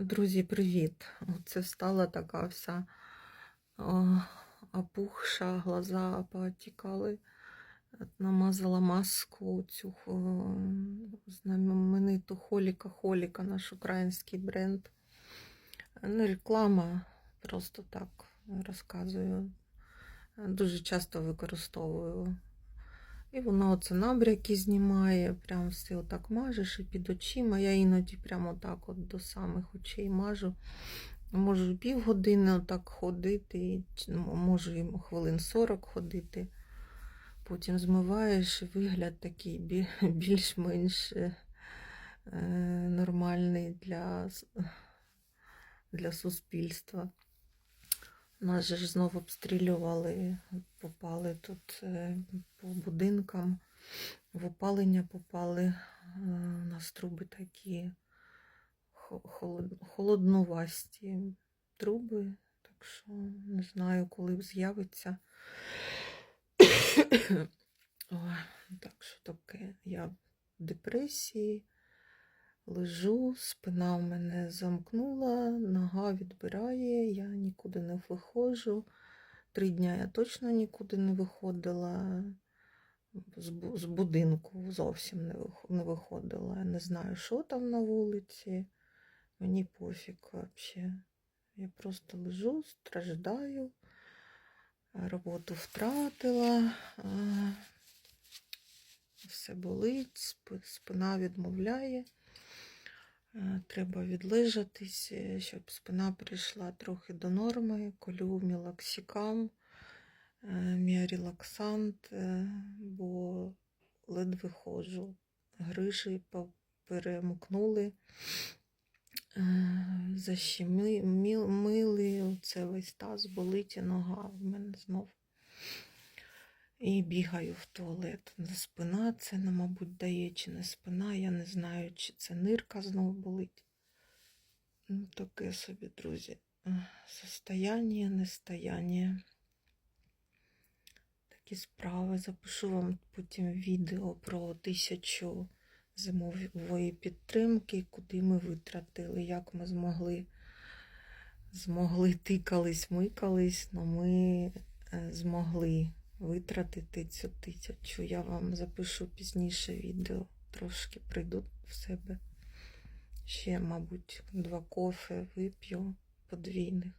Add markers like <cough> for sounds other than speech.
Друзі, привіт! Це стала така вся опухша, глаза потікали. Намазала маску цю знамениту Холіка Холіка, наш український бренд. Не реклама, просто так розказую. Дуже часто використовую. І воно оце набряки знімає, прям все отак мажеш і під очима. Я іноді прямо так от до самих очей мажу. Можу півгодини отак ходити, ну, можу хвилин 40 ходити. Потім змиваєш, вигляд такий <laughs> більш-менш е, е, нормальний для, для суспільства. Нас же ж знову обстрілювали, попали тут е, по будинкам, в опалення попали. Е, У нас труби такі хо- холод- холоднувасті труби, так що не знаю, коли з'явиться. <coughs> Так що таке, я в депресії. Лежу, спина в мене замкнула, нога відбирає, я нікуди не виходжу. Три дня я точно нікуди не виходила. З, бу- з будинку зовсім не виходила. Я не знаю, що там на вулиці. Мені пофіг взагалі. Я просто лежу, страждаю, роботу втратила, все болить, спина відмовляє. Е, Треба відлежатись, е, щоб спина прийшла трохи до норми. Колю мілоксикам, е, міорелаксант, е, бо ледве ходжу. Перемкнули, е, защемили, оце весь таз болить і нога в мене знов. І бігаю в туалет. Спина це, ну, мабуть, дає, чи не спина. Я не знаю, чи це нирка знову болить. Ну, таке собі, друзі. Состояння, нестояння. Такі справи. Запишу вам потім відео про тисячу зимової підтримки, куди ми витратили, як ми змогли. Змогли тикались, микались, але ми е, змогли витратити цю тисячу. Я вам запишу пізніше відео, трошки прийду в себе. Ще, мабуть, два кофе вип'ю подвійних.